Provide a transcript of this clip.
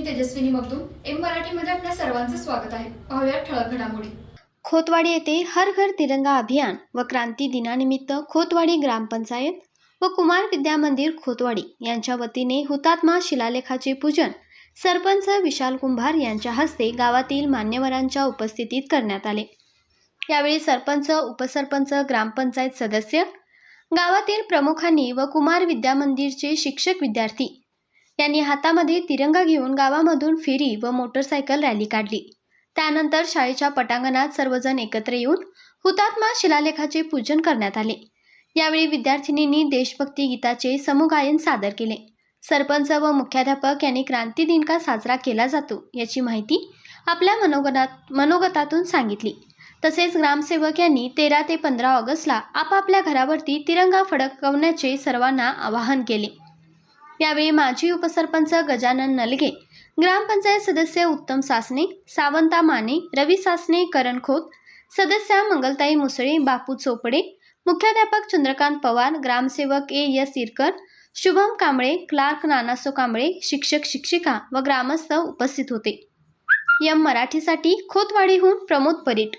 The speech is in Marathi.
मी तेजस्विनी मगदूम एम मराठीमध्ये आपल्या सर्वांचं स्वागत आहे. पाहूया ठळक घडामोडी. खोतवाडी येथे हर घर तिरंगा अभियान व क्रांती दिनानिमित्त खोतवाडी ग्रामपंचायत व कुमार विद्या मंदिर खोतवाडी यांच्या वतीने हुतात्मा शिलालेखाचे पूजन सरपंच विशाल कुंभार यांच्या हस्ते गावातील मान्यवरांच्या उपस्थितीत करण्यात आले. यावेळी सरपंच उपसरपंच ग्रामपंचायत सदस्य गावातील प्रमुखांनी व कुमार विद्या मंदिरचे शिक्षक विद्यार्थी यांनी हातामध्ये तिरंगा घेऊन गावामधून फेरी व मोटरसायकल रॅली काढली. त्यानंतर शाळेच्या पटांगणात सर्वजण एकत्र येऊन हुतात्मा शिलालेखाचे पूजन करण्यात आले. यावेळी विद्यार्थिनींनी देशभक्ती गीताचे समूगायन सादर केले. सरपंच व मुख्याध्यापक यांनी क्रांती दिन का साजरा केला जातो याची माहिती आपल्या मनोगतात मनोगतातून सांगितली. तसेच ग्रामसेवक यांनी तेरा ते पंधरा ऑगस्टला आपापल्या घरावरती तिरंगा फडकवण्याचे सर्वांना आवाहन केले. यावेळी माजी उपसरपंच गजानन नलगे ग्रामपंचायत सदस्य उत्तम सासने सावंता माने रवी सासने करण खोत सदस्या मंगलताई मुसळे बापू चोपडे मुख्याध्यापक चंद्रकांत पवार ग्रामसेवक A S Irkar Shubham Kamble clerk Nanaso Kamble शिक्षक शिक्षिका व ग्रामस्थ उपस्थित होते. यम मराठीसाठी खोतवाडीहून प्रमोद परीट